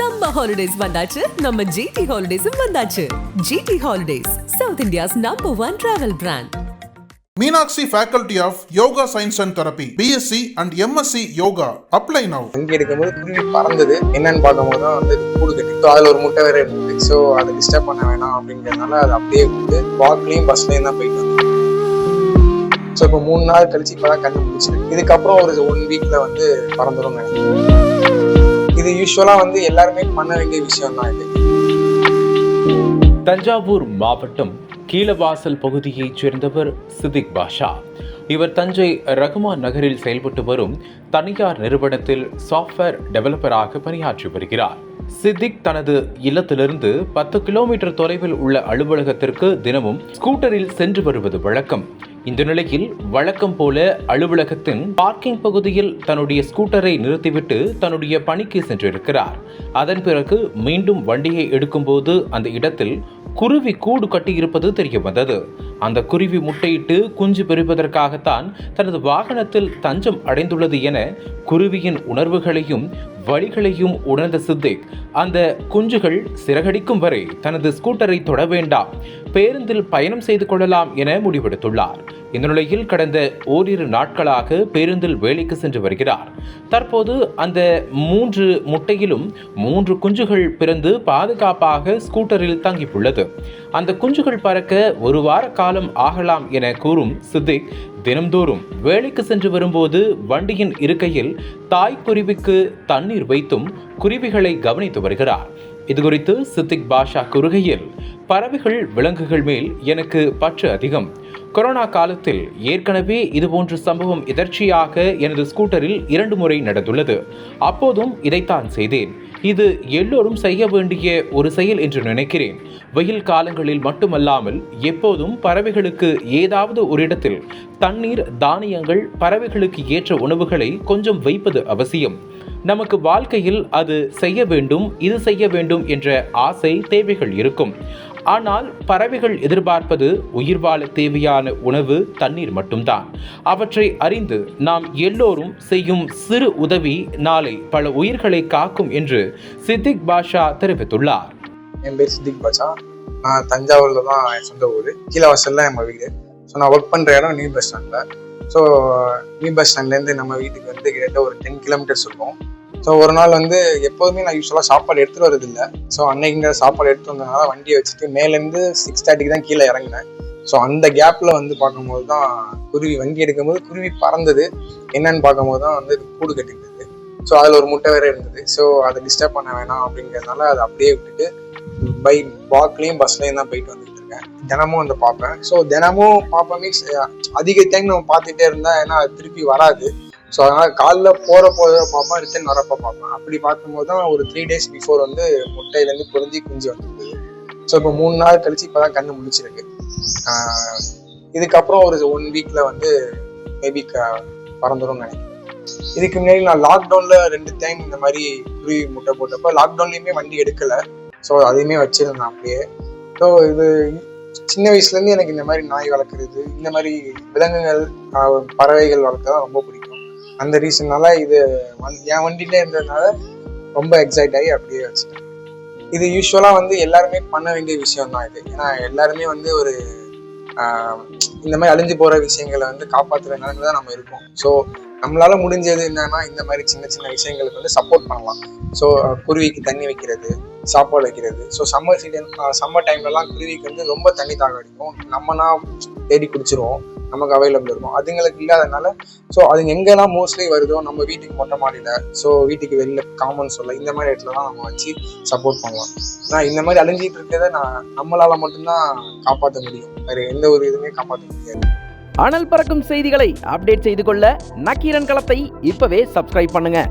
சம்ம ஹாலிடேஸ் வந்தாச்சு. நம்ம ஜிடி ஹாலிடேஸும் வந்தாச்சு. GT holidays South India's number one travel brand Meenakshi Faculty of Yoga Science and Therapy, BSc and MSc Yoga. Apply now. வங்கி எடுக்கும்போது குருவி பறந்தது. என்னன்னு பார்க்கும்போது தான் வந்து கூடு கட்டி ஸோ அதில் ஒரு முட்டை வேற இருந்தது. ஸோ அதை டிஸ்டர்ப் பண்ண வேணாம் அப்படிங்கிறதுனால அதை அப்படியே விட்டு வாக்லேயும் பஸ்லேயும் தான் போயிட்டு வந்தேன் ஸோ இப்போ மூணு நாள் கழிச்சு இப்போ தான் கண்ணு முடிச்சிருக்கு இதுக்கப்புறம் ஒரு ஒன் வீக்ல வந்து பறந்துடும் நினைக்கிறேன். இது யூஸ்வலாக வந்து எல்லாருமே பண்ண வேண்டிய விஷயம் தான் இது. தஞ்சாவூர் மாவட்டம் கீழவாசல் பகுதியைச் சேர்ந்தவர் சிதிக் பாஷா. இவர் தஞ்சை ரகுமான் நகரில் செயல்பட்டு வரும் தனியார் நிறுவனத்தில் சாஃப்ட்வேர் டெவலப்பராக பணியாற்றி வருகிறார். சித்திக் தனது இல்லத்திலிருந்து பத்து கிலோமீட்டர் தொலைவில் உள்ள அலுவலகத்திற்கு தினமும் ஸ்கூட்டரில் சென்று வருவது வழக்கம். இந்த நிலையில் வழக்கம் போல அலுவலகத்தின் பார்க்கிங் பகுதியில் தன்னுடைய ஸ்கூட்டரை நிறுத்திவிட்டு தன்னுடைய பணிக்கு சென்றிருக்கிறார். அதன் பிறகு மீண்டும் வண்டியை எடுக்கும்போது அந்த இடத்தில் குருவி கூடு கட்டியிருப்பது தெரிய வந்தது அந்த குருவி முட்டையிட்டு குஞ்சு பெறுவதற்காகத்தான் தனது வாகனத்தில் தஞ்சம் அடைந்துள்ளது என குருவியின் உணர்வுகளையும் வழிகளையும் உணர்ந்த சித்திக் அந்த குஞ்சுகள் சிறகடிக்கும் வரை தனது ஸ்கூட்டரை தொட வேண்டாம் பேருந்தில் பயணம் செய்து கொள்ளலாம் என முடிவெடுத்துள்ளார். இந்த நிலையில் கடந்த ஓரிரு நாட்களாக பேருந்தில் வேலைக்கு சென்று வருகிறார். தற்போது அந்த மூன்று முட்டையிலும் மூன்று குஞ்சுகள் பிறந்து பாதுகாப்பாக ஸ்கூட்டரில் தங்கியுள்ளது. அந்த குஞ்சுகள் பறக்க ஒரு வார காலம் ஆகலாம் என கூறும் சித்திக் தினம்தோறும் வேலைக்கு சென்று வரும்போது வண்டியின் இருக்கையில் தாய் குருவிக்கு தண்ணீர் வைத்தும் குருவிகளை கவனித்து வருகிறார். இதுகுறித்து சித்திக் பாஷா கூறுகையில் பறவைகள் விலங்குகள் மேல் எனக்கு பற்று அதிகம். கொரோனா காலத்தில் ஏற்கனவே இதுபோன்ற சம்பவம் எதர்ச்சியாக எனது ஸ்கூட்டரில் இரண்டு முறை நடந்துள்ளது. அப்போதும் இதைத்தான் செய்தேன். இது எல்லோரும் செய்ய வேண்டிய ஒரு செயல் என்று நினைக்கிறேன். வெயில் காலங்களில் மட்டுமல்லாமல் எப்போதும் பறவைகளுக்கு ஏதாவது ஒரு இடத்தில் தண்ணீர் தானியங்கள் பறவைகளுக்கு ஏற்ற உணவுகளை கொஞ்சம் வைப்பது அவசியம். நமக்கு வாழ்க்கையில் அது செய்ய வேண்டும் இது செய்ய வேண்டும் என்ற ஆசை தேவைகள் இருக்கும். ஆனால் பறவைகள் எதிர்பார்ப்பது உயிர் வாழ தேவையான உணவு தண்ணீர் மட்டும்தான். அவற்றை அறிந்து நாம் எல்லோரும் செய்யும் சிறு உதவி நாளை பல உயிர்களை காக்கும் என்று சித்திக் பாஷா தெரிவித்துள்ளார். என் பேர் சித்திக் பாஷா. நான் தஞ்சாவூரில் தான் என் சொந்த ஊர். கீழே வாசல்ல என் வீடு. ஸோ நான் ஒர்க் பண்ணுற இடம் நியூ பஸ் ஸ்டாண்டில் ஸோ நியூ பஸ் ஸ்டாண்ட்லேருந்து நம்ம வீட்டுக்கு வந்து கிட்டத்தட்ட ஒரு டென் கிலோமீட்டர்ஸ் இருக்கும். ஸோ ஒரு நாள் வந்து எப்போதுமே நான் யூஸ்வலாக சாப்பாடு எடுத்துகிட்டு வரதில்லை ஸோ அன்னைக்குங்கிற சாப்பாடு எடுத்து வந்ததுனால வண்டியை வச்சுட்டு மேலேருந்து சிக்ஸ் தேர்ட்டிக்கு தான் கீழே இறங்கினேன். ஸோ அந்த கேப்பில் வந்து பார்க்கும்போது தான் குருவி வண்டி எடுக்கும்போது குருவி பறந்தது. என்னன்னு பார்க்கும்போது தான் வந்து கூடு கட்டிருந்தது ஸோ அதில் ஒரு முட்டை வேற இருந்தது. ஸோ அதை டிஸ்டர்ப் பண்ண வேணாம் அப்படிங்கிறதுனால அதை அப்படியே விட்டுட்டு பை வாக்லேயும் பஸ்லேயும் தான் போயிட்டு வந்துட்டு இருக்கேன். தினமும் வந்து பார்ப்பேன். ஸோ தினமும் பார்ப்பேன். மீன்ஸ் அதிக டைம் நம்ம பார்த்துட்டே இருந்தால் ஏன்னா அது திருப்பி வராது. ஸோ அதனால் காலைல போகிற போகிற பார்ப்பேன் ரிட்டன் வரப்போ பார்ப்பேன் அப்படி பார்க்கும்போது தான் ஒரு த்ரீ டேஸ் பிஃபோர் வந்து முட்டையிலேருந்து பொருந்தி குஞ்சு வந்திருந்தது ஸோ இப்போ மூணு நாள் கழிச்சு இப்போ தான் கண்ணு முடிச்சிருக்கு இதுக்கப்புறம் ஒரு ஒன் வீக்கில் வந்து மேபி க பறந்துடும் நினைக்கிறேன். இதுக்கு முன்னாடி நான் லாக்டவுனில் ரெண்டு டைம் இந்த மாதிரி குருவி முட்டை போட்டப்போ லாக்டவுன்லேயுமே வண்டி எடுக்கலை. ஸோ அதையுமே வச்சிருந்தேன் அப்படியே. ஸோ இது சின்ன வயசுலேருந்து எனக்கு இந்த மாதிரி நாய் வளர்க்குறது இந்த மாதிரி விலங்குகள் பறவைகள் வளர்க்க ரொம்ப பிடிக்கும். அந்த ரீசன்னால இது என் வண்டிகிட்டே இருந்ததுனால ரொம்ப எக்ஸைட் ஆகி அப்படியே வச்சுட்டேன். இது யூஸ்வலாக வந்து எல்லாருமே பண்ண வேண்டிய விஷயம் தான் இது. ஏன்னா எல்லாருமே வந்து ஒரு இந்த மாதிரி அழிஞ்சு போற விஷயங்களை வந்து காப்பாற்றுற நிலைமையில தான் நம்ம இருக்கோம். ஸோ நம்மளால முடிஞ்சது என்னன்னா இந்த மாதிரி சின்ன சின்ன விஷயங்களுக்கு வந்து சப்போர்ட் பண்ணலாம். ஸோ குருவிக்கு தண்ணி வைக்கிறது சாப்பாடு வைக்கிறது. ஸோ சம்மர் சீசன் சம்மர் டைம்லலாம் குருவிக்கு வந்து ரொம்ப தண்ணி தாக அடிக்கும். நம்மனா தேடி குடிச்சிருவோம் நமக்கு அவைலபிள் இருக்கும். அதுங்களுக்கு இல்லாதனால ஸோ அதுங்க எங்கெல்லாம் மோஸ்ட்லி வருதோ நம்ம வீட்டுக்கு மொட்டை மாடியில் ஸோ வீட்டுக்கு வெளியில் காமன் சொல்ல இந்த மாதிரி இடத்துல தான் நம்ம வச்சு சப்போர்ட் பண்ணலாம். ஆனால் இந்த மாதிரி அழிஞ்சிட்டு இருக்கிறத நான் நம்மளால் மட்டும்தான் காப்பாற்ற முடியும். வேறு எந்த ஒரு இதுவுமே காப்பாற்ற முடியாது. அனல் பறக்கும் செய்திகளை அப்டேட் செய்து கொள்ள நக்கீரன் களத்தை இப்பவே சப்ஸ்கிரைப் பண்ணுங்கள்